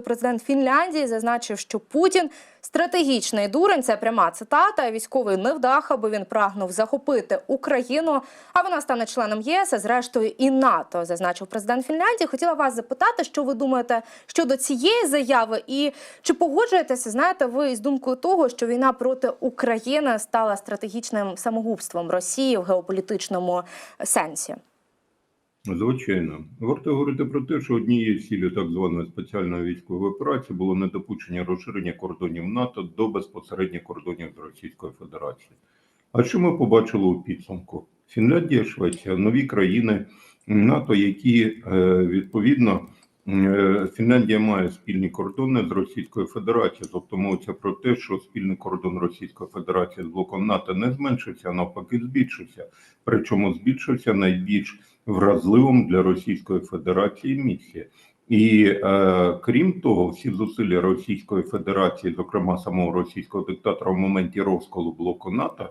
Президент Фінляндії зазначив, що Путін стратегічний дурень. Це пряма цитата. Військовий невдаха, бо він прагнув захопити Україну. А вона стане членом ЄС, а зрештою і НАТО. Зазначив президент Фінляндії. Хотіла вас запитати, що ви думаєте щодо цієї заяви, і чи погоджуєтеся, знаєте, ви з думкою того, що війна проти України стала стратегічним самогубством Росії в геополітичному сенсі? Звичайно, варто говорити про те, що однією з цілей так званої спеціальної військової операції було недопущення розширення кордонів НАТО до безпосередніх кордонів з Російською Федерацією. А що ми побачили у підсумку? Фінляндія, Швеція, нові країни НАТО, які е, відповідно Фінляндія має спільні кордони з Російською Федерацією, тобто мовиться про те, що спільний кордон Російської Федерації з блоком НАТО не зменшився, а навпаки, збільшився. Причому збільшився найбільш вразливим для Російської Федерації місії. І е, крім того, всі зусилля Російської Федерації, зокрема самого російського диктатора в моменті розколу блоку НАТО.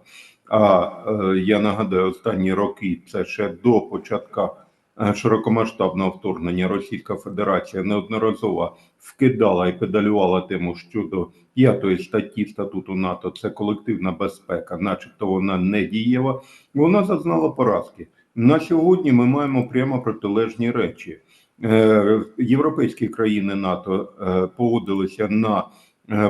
А е, я нагадаю, останні роки це ще до початка е, широкомасштабного вторгнення Російська Федерація неодноразово вкидала і педалювала тему щодо п'ятої статті статуту НАТО. Це колективна безпека, начебто вона не дієва. Вона зазнала поразки. На сьогодні ми маємо прямо протилежні речі. Е, Європейські країни НАТО е, погодилися на е,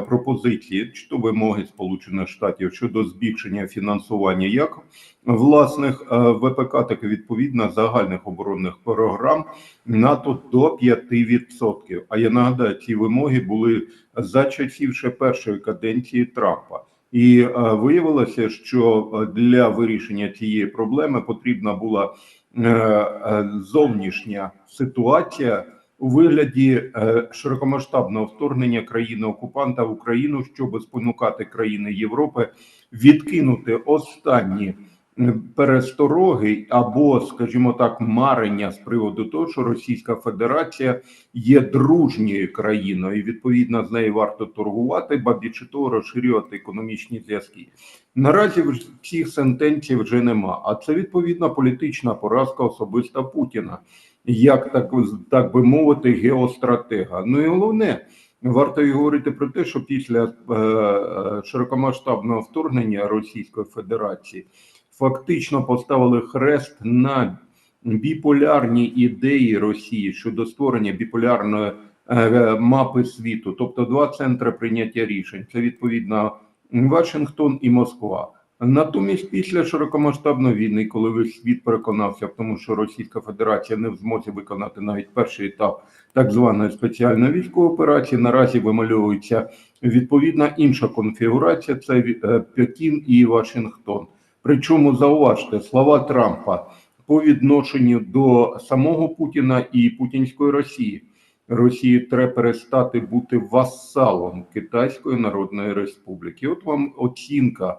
пропозиції чи вимоги Сполучених Штатів щодо збільшення фінансування як власних е, ВПК, так і відповідно загальних оборонних програм НАТО до 5%. А я нагадаю, ці вимоги були за часів ще першої каденції Трампа. І е, виявилося, що е, для вирішення цієї проблеми потрібна була е, е, зовнішня ситуація у вигляді е, широкомасштабного вторгнення країни окупанта в Україну, щоб спонукати країни Європи відкинути останні е, перестороги або, скажімо так, марення з приводу того, що Російська Федерація є дружньою країною, і відповідно з нею варто торгувати, ба більше того, розширювати економічні зв'язки. Наразі цих сентенцій вже нема. А це відповідна політична поразка особиста Путіна, як так, так би мовити, геостратега. Ну і головне. Варто й говорити про те, що після е, е, широкомасштабного вторгнення Російської Федерації фактично поставили хрест на біполярні ідеї Росії щодо створення біполярної е, мапи світу, тобто два центри прийняття рішень. Це відповідно Вашингтон і Москва. Натомість, після широкомасштабної війни, коли весь світ переконався в тому, що Російська Федерація не в змозі виконати навіть перший етап так званої спеціальної військової операції, наразі вимальовується відповідна інша конфігурація: це е, Пекін і Вашингтон. Причому зауважте слова Трампа по відношенню до самого Путіна і Путінської Росії. Росії треба перестати бути васалом Китайської Народної Республіки. От вам оцінка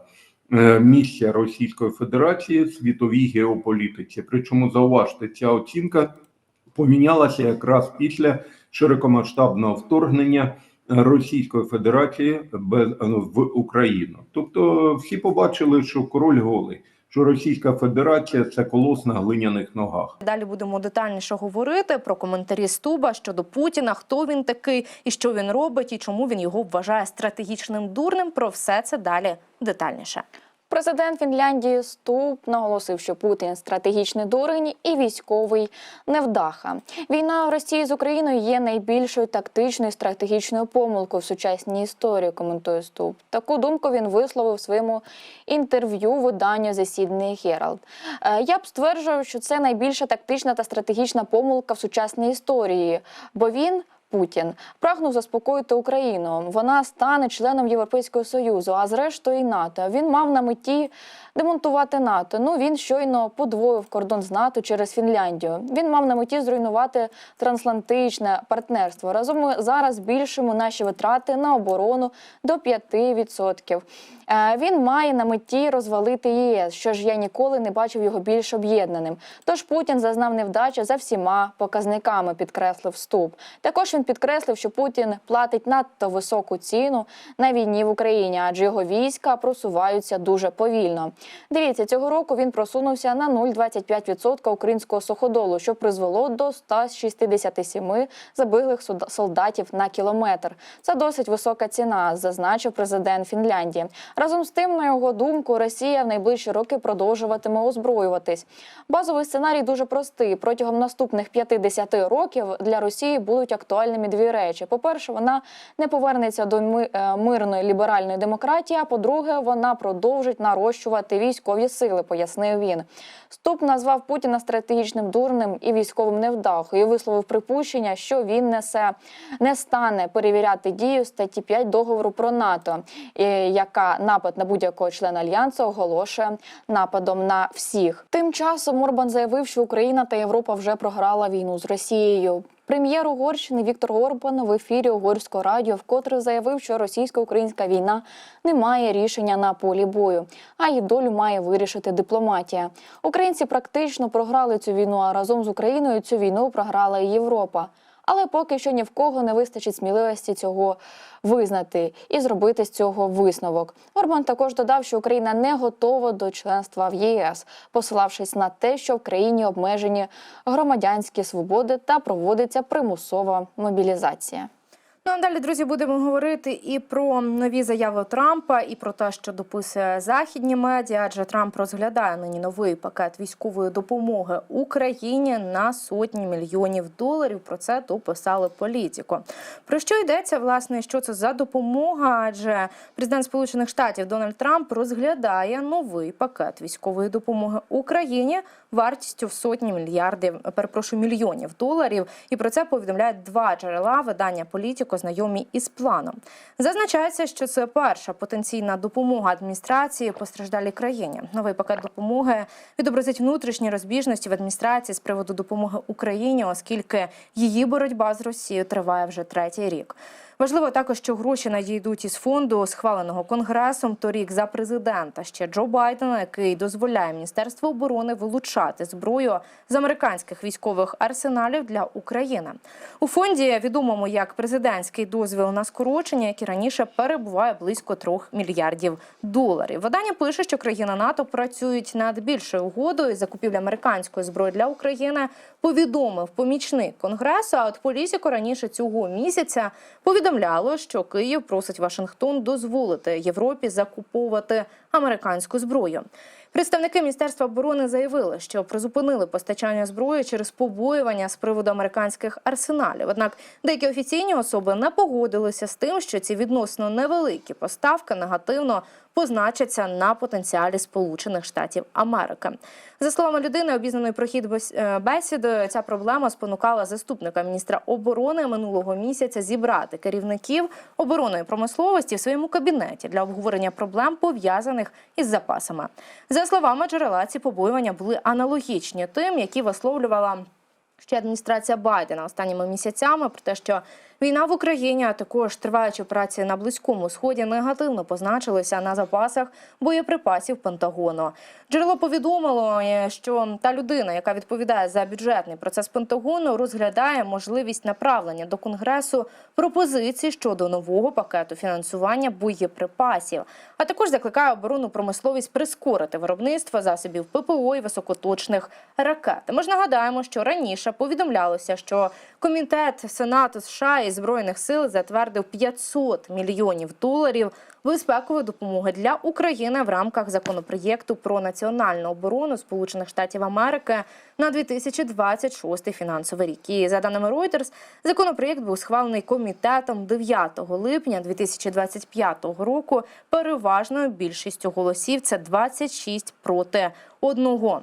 місця Російської Федерації в світовій геополітиці. Причому зауважте, ця оцінка помінялася якраз після широкомасштабного вторгнення Російської Федерації ну, в Україну. Тобто, всі побачили, що король голий, що Російська Федерація це колос на глиняних ногах. Далі будемо детальніше говорити про коментарі Стуба щодо Путіна, хто він такий і що він робить, і чому він його вважає стратегічним дурним. Про все це далі детальніше. Президент Фінляндії Ступ наголосив, що Путін стратегічний дурень і військовий невдаха. Війна Росії з Україною є найбільшою тактичною і стратегічною помилкою в сучасній історії. Коментує Ступ. Таку думку він висловив в своєму інтерв'ю виданню Herald. Е, Я б стверджував, що це найбільша тактична та стратегічна помилка в сучасній історії, бо він. Путін прагнув заспокоїти Україну. Вона стане членом Європейського союзу, а зрештою і НАТО. Він мав на меті демонтувати НАТО. Ну він щойно подвоїв кордон з НАТО через Фінляндію. Він мав на меті зруйнувати трансатлантичне партнерство. Разом ми зараз збільшимо наші витрати на оборону до 5%. Е, Він має на меті розвалити ЄС, що ж я ніколи не бачив його більш об'єднаним. Тож Путін зазнав невдачі за всіма показниками, підкреслив Ступ. Також він Підкреслив, що Путін платить надто високу ціну на війні в Україні, адже його війська просуваються дуже повільно. Дивіться, цього року він просунувся на 0,25% українського суходолу, що призвело до 167 забиглих солдатів на кілометр. Це досить висока ціна, зазначив президент Фінляндії. Разом з тим, на його думку, Росія в найближчі роки продовжуватиме озброюватись. Базовий сценарій дуже простий. Протягом наступних 50 років для Росії будуть актуальними дві речі: по-перше, вона не повернеться до е, мирної ліберальної демократії. А по-друге, вона продовжить нарощувати військові сили, пояснив він. Ступ назвав Путіна стратегічним дурним і військовим невдахою. і Висловив припущення, що він несе не стане перевіряти дію статті 5 договору про НАТО, е, яка напад на будь-якого члена альянсу оголошує нападом на всіх. Тим часом Орбан заявив, що Україна та Європа вже програла війну з Росією. Прем'єр Угорщини Віктор Орбан в ефірі угорського радіо вкотре заявив, що російсько-українська війна не має рішення на полі бою, а її долю має вирішити дипломатія. Українці практично програли цю війну, а разом з Україною цю війну програла і Європа. Але поки що ні в кого не вистачить сміливості цього визнати і зробити з цього висновок. Орбан також додав, що Україна не готова до членства в ЄС, посилавшись на те, що в країні обмежені громадянські свободи та проводиться примусова мобілізація. Ну а далі, друзі, будемо говорити і про нові заяви Трампа, і про те, що дописує західні медіа. Адже Трамп розглядає нині новий пакет військової допомоги Україні на сотні мільйонів доларів. Про це дописали політико. Про що йдеться, власне, що це за допомога? Адже президент Сполучених Штатів Дональд Трамп розглядає новий пакет військової допомоги Україні вартістю в сотні мільярдів, перепрошую, мільйонів доларів. І про це повідомляють два джерела видання політико, знайомі із планом. Зазначається, що це перша потенційна допомога адміністрації постраждалій країні. Новий пакет допомоги відобразить внутрішні розбіжності в адміністрації з приводу допомоги Україні, оскільки її боротьба з Росією триває вже третій рік. Важливо також, що гроші надійдуть із фонду, схваленого конгресом торік за президента ще Джо Байдена, який дозволяє Міністерству оборони вилучати зброю з американських військових арсеналів для України. У фонді відомому як президентський дозвіл на скорочення, який раніше перебуває близько трьох мільярдів доларів. Видання пише, що країни НАТО працюють над більшою угодою закупівлі американської зброї для України. Повідомив помічник конгресу. А от Полісіко раніше цього місяця повідомляло, що Київ просить Вашингтон дозволити Європі закуповувати американську зброю. Представники міністерства оборони заявили, що призупинили постачання зброї через побоювання з приводу американських арсеналів. Однак деякі офіційні особи не погодилися з тим, що ці відносно невеликі поставки негативно позначаться на потенціалі Сполучених Штатів Америки. За словами людини, обізнаної про хід е, бесіди, ця проблема спонукала заступника міністра оборони минулого місяця зібрати керівників оборонної промисловості в своєму кабінеті для обговорення проблем пов'язаних із запасами. За словами джерела, ці побоювання були аналогічні тим, які висловлювала ще адміністрація Байдена останніми місяцями про те, що війна в Україні, а також триваючі операції на близькому сході негативно позначилися на запасах боєприпасів Пентагону. Джерело повідомило, е, що та людина, яка відповідає за бюджетний процес Пентагону, розглядає можливість направлення до конгресу пропозицій щодо нового пакету фінансування боєприпасів, а також закликає оборонну промисловість прискорити виробництво засобів ППО і високоточних ракет. Ми ж нагадаємо, що раніше повідомлялося, що комітет Сенату США і збройних сил затвердив 500 мільйонів доларів безпекової допомоги для України в рамках законопроєкту про національну оборону Сполучених Штатів Америки на 2026 фінансовий рік. І за даними Reuters, законопроєкт був схвалений комітетом 9 липня 2025 року переважною більшістю голосів. Це 26 проти одного.